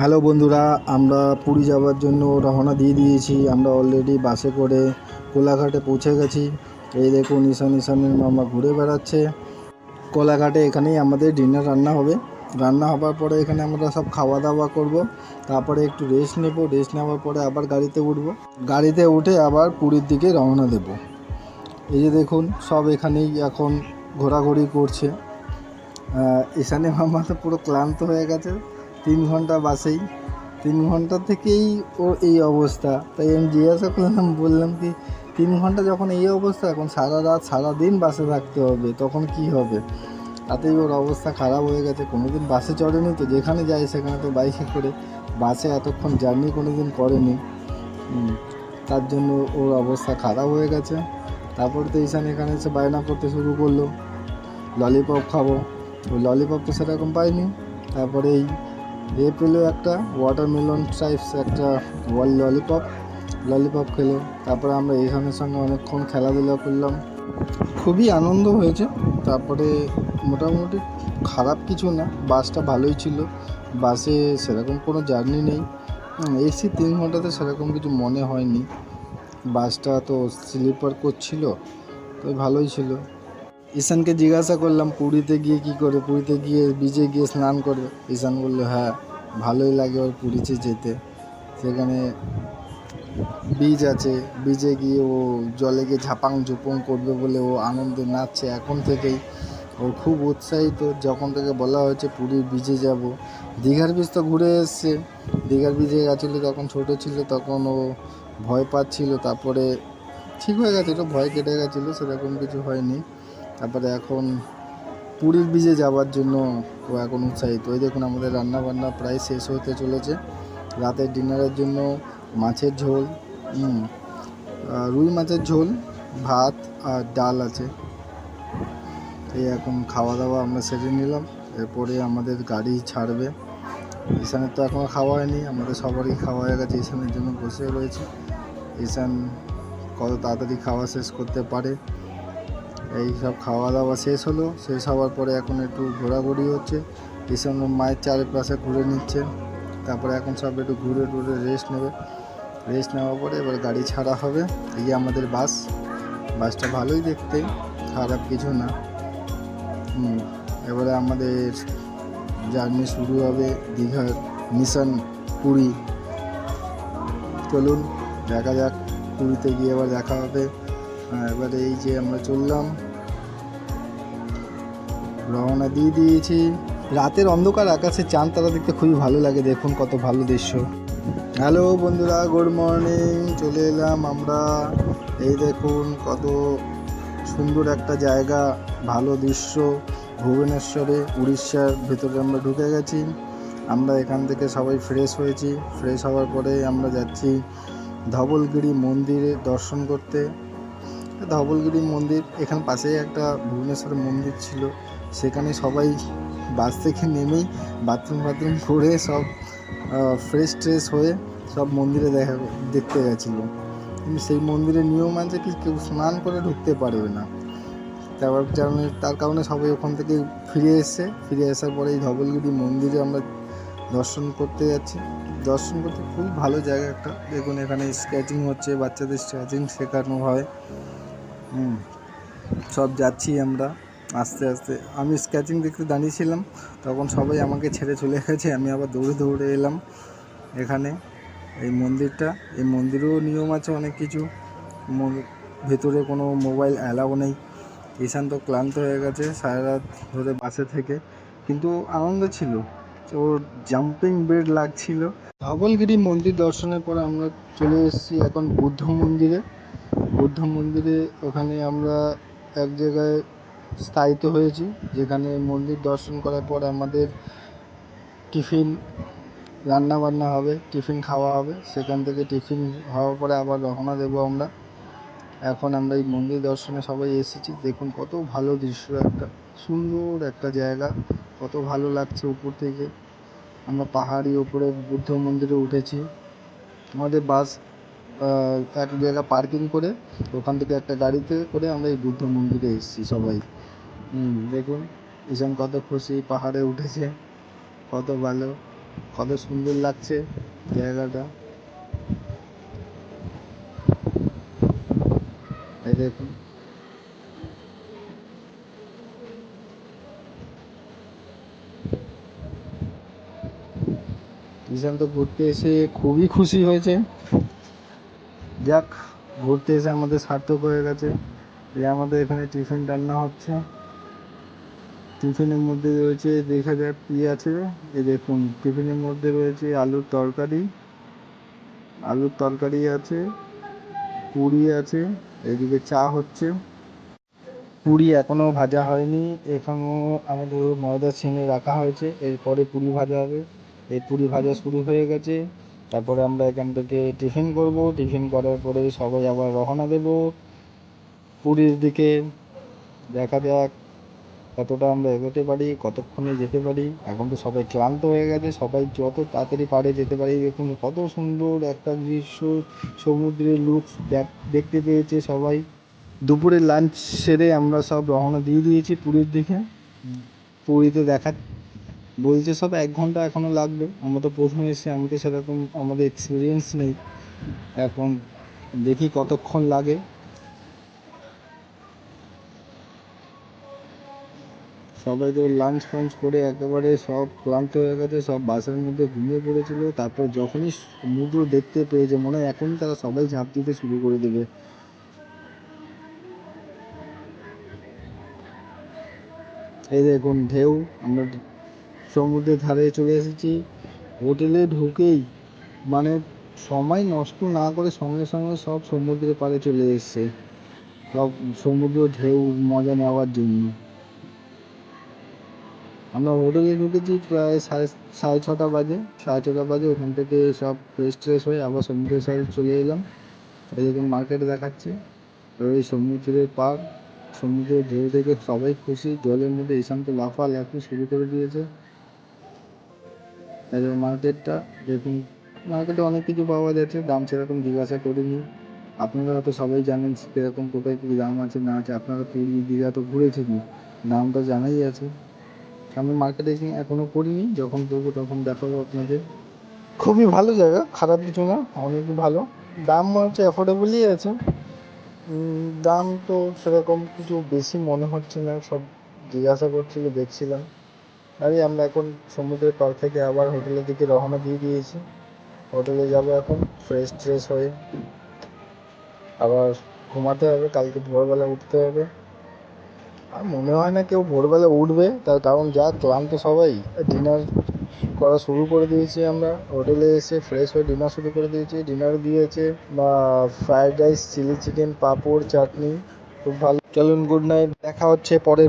Hello বন্ধুরা, আমরা পুরী যাওয়ার জন্য রওনা দিয়ে দিয়েছি। আমরা অলরেডি বাসে করে কোলাঘাটে পৌঁছে গেছি। এই দেখুন, ঈশান ঈশানের মামা ঘুরে বেড়াচ্ছে। কোলাঘাটে এখানেই আমাদের ডিনার রান্না হবে। রান্না হবার পরে এখানে আমরা সব খাওয়া দাওয়া করব। তারপরে একটু রেস্ট নেব। রেস্ট নেওয়ার পরে আবার গাড়িতে উঠব। গাড়িতে উঠে আবার পুরীর দিকে রওনা দেব। এই যে দেখুন, সব এখানেই এখন ঘোরাঘুরি করছে। ঈশানী মামা তো পুরো ক্লান্ত হয়ে গেছে। তিন ঘণ্টা বাসেই। তিন ঘণ্টা থেকেই ওর এই অবস্থা। তাই আমি জিজ্ঞাসা করলাম, বললাম কি, তিন ঘণ্টা যখন এই অবস্থা, এখন সারা রাত সারা দিন বাসে থাকতে হবে, তখন কি হবে? তাতেই ওর অবস্থা খারাপ হয়ে গেছে। কোনোদিন বাসে চড়েনি তো, যেখানে যায় সেখানে তো বাইকে করে। বাসে এতক্ষণ জার্নি কোনোদিন করেনি। তার জন্য ওর অবস্থা খারাপ হয়ে গেছে। তারপর তো ঈশান এখানে এসে বায়না করতে শুরু করল। ললিপপ খাব। ও ললিপপ তো সেরকম পাইনি। তারপরে এই এ পেল একটা ওয়াটারমেলন টাইপস একটা ওয়াল ললিপপ ললিপপ খেলো। তারপরে আমরা এখানের সঙ্গে অনেকক্ষণ খেলাধুলা করলাম। খুবই আনন্দ হয়েছে। তারপরে মোটামুটি খারাপ কিছু না, বাসটা ভালোই ছিল। বাসে সেরকম কোনো জার্নি নেই। এসি তিন ঘন্টাতে সেরকম কিছু মনে হয়নি। বাসটা তো স্লিপার করছিল তো ভালোই ছিল। ঈশানকে জিজ্ঞাসা করলাম, পুরীতে গিয়ে কি করে পুরীতে গিয়ে বিচে গিয়ে স্নান করবে? ঈশান বলল হ্যাঁ ভালোই লাগে ওর পুরীতে যেতে। সেখানে বীজ আছে। বীজে গিয়ে ও জলে গিয়ে ঝাপাং ঝুপুং করবে বলে ও আনন্দে নাচছে। এখন থেকেই ও খুব উৎসাহিত। যখন থেকে বলা হয়েছে, পুরীর বীজে যাব। দীঘার বীজ তো ঘুরে এসছে। দীঘার বীজে গেছিল, তখন ছোটো ছিল, তখন ও ভয় পাচ্ছিল। তারপরে ঠিক হয়ে গেছিল ভয় কেটে গেছিল, সেরকম কিছু হয়নি। তারপরে এখন পুরীর বীজে যাওয়ার জন্য ও এখন উৎসাহিত। ওই দেখুন আমাদের রান্না বান্না প্রায় শেষ হতে চলেছে। রাতের ডিনারের জন্য মাছের ঝোল রুই মাছের ঝোল, ভাত আর ডাল আছে। এই এখন খাওয়া দাওয়া আমরা সেরে নিলাম। এরপরে আমাদের গাড়ি ছাড়বে। ঈশানের তো এখনও খাওয়া হয়নি, আমাদের সবারই খাওয়া হয়ে গেছে ঈশানের জন্য বসে রয়েছে। ঈশান কত তাড়াতাড়ি খাওয়া শেষ করতে পারে। এই সব খাওয়া দাওয়া শেষ হলো। শেষ হওয়ার পরে এখন একটু ঘোরাঘুরি হচ্ছে। ওর মায়ের চারিপাশে ঘুরে নিচ্ছে। তারপরে এখন সব একটু ঘুরে টুরে রেস্ট নেবে। রেস্ট নেওয়ার পরে এবার গাড়ি ছাড়া হবে। এই আমাদের বাস। বাসটা ভালোই দেখতে, খারাপ কিছু না। এবারে আমাদের জার্নি শুরু হবে দীঘার মিশন পুরী। চলুন, দেখা যাক পুরীতে গিয়ে এবার দেখা হবে। এবারে এই যে আমরা চললাম। রওনা দিয়ে দিয়েছি। রাতের অন্ধকার আকাশে চাঁদ তারা দেখতে খুবই ভালো লাগে। দেখুন কত ভালো দৃশ্য। হ্যালো বন্ধুরা, গুড মর্নিং। চলে এলাম আমরা। এই দেখুন কত সুন্দর একটা জায়গা, ভালো দৃশ্য। ভুবনেশ্বরে, উড়িষ্যার ভেতরে আমরা ঢুকে গেছি। আমরা এখান থেকে সবাই ফ্রেশ হয়েছি। ফ্রেশ হওয়ার পরে আমরা যাচ্ছি ধবলগিরি মন্দিরে দর্শন করতে। ধবলগিরি মন্দির। এখান পাশেই একটা ভুবনেশ্বর মন্দির ছিল। সেখানে সবাই বাস থেকে নেমেই বাথরুম ফাথরুম করে সব ফ্রেশ ট্রেশ হয়ে সব মন্দিরে দেখা, দেখতে গেছিল। কিন্তু সেই মন্দিরের নিয়ম আছে কি, কেউ স্নান করে ঢুকতে পারবে না। তারপর কারণে তার কারণে সবাই ওখান থেকে ফিরে এসে, ফিরে আসার পরে এই ধবলগিরি মন্দিরে আমরা দর্শন করতে যাচ্ছি। দর্শন করতে খুব ভালো জায়গা একটা। দেখুন এখানে স্কেচিং হচ্ছে, বাচ্চাদের স্কেচিং শেখানো হয়। হুম। সব যাচ্ছি আমরা আস্তে আস্তে। আমি স্কেচিং দেখতে দাঁড়িয়েছিলাম, তখন সবাই আমাকে ছেড়ে চলে গেছে, আমি আবার দৌড়ে দৌড়ে এলাম এখানে, এই মন্দিরটা। এই মন্দিরেও নিয়ম আছে অনেক কিছু। ভেতরে কোনো মোবাইল অ্যালাউ নেই। ঈশান তো ক্লান্ত হয়ে গেছে সারা রাত ধরে বাসে থেকে। কিন্তু আনন্দ ছিল। ওর জাম্পিং বেড লাগছিল। ধবলগিরি মন্দির দর্শনের পর আমরা চলে এসেছি এখন বুদ্ধ মন্দিরে। বুদ্ধ মন্দিরে ওখানে আমরা এক জায়গায় স্থায়িত হয়েছি, যেখানে মন্দির দর্শন করার পর আমাদের টিফিন রান্না বান্না হবে, টিফিন খাওয়া হবে, সেখান থেকে টিফিন হওয়ার পরে আবার রওনা দেবো আমরা। এখন আমরা এই মন্দির দর্শনে সবাই এসেছি, দেখুন কত ভালো দৃশ্য, একটা সুন্দর একটা জায়গা, কত ভালো লাগছে উপর থেকে। আমরা পাহাড়ি ওপরে বুদ্ধ মন্দিরে উঠেছি। আমাদের বাস এক জায়গা পার্কিং করে ওখান থেকে একটা গাড়িতে করে আমরা এই বুদ্ধ মন্দিরে এসেছি সবাই। দেখুন ঈশান কত খুশি, পাহাড়ে উঠেছে, কত ভালো, কত সুন্দর লাগছে জায়গাটা। এই দেখুন। ঈশান তো ঘুরতে এসে খুবই খুশি হয়েছে। যাক, ঘুরতে এসে আমাদের সার্থক হয়ে গেছে। এই আমাদের এখানে টিফিন রান্না হচ্ছে। টিফিনের মধ্যে রয়েছে, দেখা যাক কি আছে। এই দেখুন, টিফিনের মধ্যে রয়েছে আলুর তরকারি। আলুর তরকারি আছে, পুরি আছে, এদিকে চা হচ্ছে। পুরি এখনও ভাজা হয়নি, এখনও আমাদের ময়দা ছেনে রাখা হয়েছে, এরপরে পুরি ভাজা হবে। এই পুরি ভাজা শুরু হয়ে গেছে। তারপরে আমরা এখান থেকে টিফিন করব। টিফিন করার পরে সবাই আবার রওনা দেব। পুরীর দিকে দেখা যাক কতটা আমরা এগোতে পারি কতক্ষণে যেতে পারি। এখন তো সবাই ক্লান্ত হয়ে গেছে সবাই যত তাড়াতাড়ি পারে যেতে পারি। দেখুন কত সুন্দর একটা দৃশ্য সমুদ্রের লুক দেখতে পেয়েছে সবাই। দুপুরে লাঞ্চ সেরে আমরা সব রওনা দিয়ে দিয়েছি পুরীর দিকে। পুরীতে দেখা বলছে, সব এক ঘণ্টা এখনও লাগবে। আমরা তো প্রথমে এসে আমি তো সেরকম আমাদের এক্সপিরিয়েন্স নেই। এখন দেখি কতক্ষণ লাগে। সবাই তো লাঞ্চ ফাঞ্চ করে একেবারে সব ক্লান্ত হয়ে গেছে, সব বাসের মধ্যে ঘুমিয়ে পড়েছিল। তারপর যখনই সমুদ্র দেখতে পেয়েছে মনে হয় এখনই তারা সবাই ঝাঁপ দিতে শুরু করে দেবে। এই দেখুন ঢেউ, আমরা সমুদ্রের ধারে চলে এসেছি। হোটেলে ঢুকেই মানে সময় নষ্ট না করে সঙ্গে সঙ্গে সব সমুদ্রের পাড়ে চলে এসছে। সব সমুদ্র ঢেউ, মজা নেওয়ার জন্য। আমরা হোটেলে ঢুকেছি প্রায় সাড়ে সাড়ে ছটা বাজে। সাড়ে ছটা বাজে ওখান থেকে সব ফ্রেশ ট্রেশ হয়ে আবার সমুদ্রের সাইডে চলে এলাম। দেখুন মার্কেট দেখাচ্ছে। ওই সমুদ্রের পাড়, সমুদ্রের ঢেউ দেখে সবাই খুশি। জলের মধ্যে ঈশান্ত লাফালাফি শুরু করে দিয়েছে। এই যে মার্কেটটা দেখুন মার্কেটে অনেক কিছু পাওয়া যাচ্ছে, দাম সেরকম জিজ্ঞাসা করিনি। আপনারা হয়তো সবাই জানেন সেরকম কোথায় কী দাম আছে, না আছে। আপনারা পুরী দীঘা তো ঘুরেছেনই দামটা জানাই আছে। আমি মার্কেটিং এখনও করিনি যখন করব তখন দেখাবো আপনাদের। খুবই ভালো জায়গা, খারাপ কিছু না অনেক ভালো। দাম হচ্ছে অ্যাফোর্ডেবলই আছে। দাম তো সেরকম কিছু বেশি মনে হচ্ছে না, সব জিজ্ঞাসা করছিল দেখছিলাম। আরে, আমরা এখন সমুদ্রের পার থেকে আবার হোটেলের দিকে রওনা দিয়ে দিয়েছি। হোটেলে যাব এখন ফ্রেশ ট্রেশ হয়ে। আবার ঘুমাতে হবে, কালকে ভোরবেলা উঠতে হবে। আর মনে হয় না কেউ ভোরবেলা উঠবে, তার কারণ যা ক্লান্ত সবাই। ডিনার করা শুরু করে দিয়েছি আমরা। হোটেলে এসে ফ্রেশ হয়ে ডিনার শুরু করে দিয়েছি। ডিনার দিয়েছে বা ফ্রাইড রাইস চিলি চিকেন পাঁপড়, চাটনি। খুব ভালো। চলুন গুড নাইট দেখা হচ্ছে পরের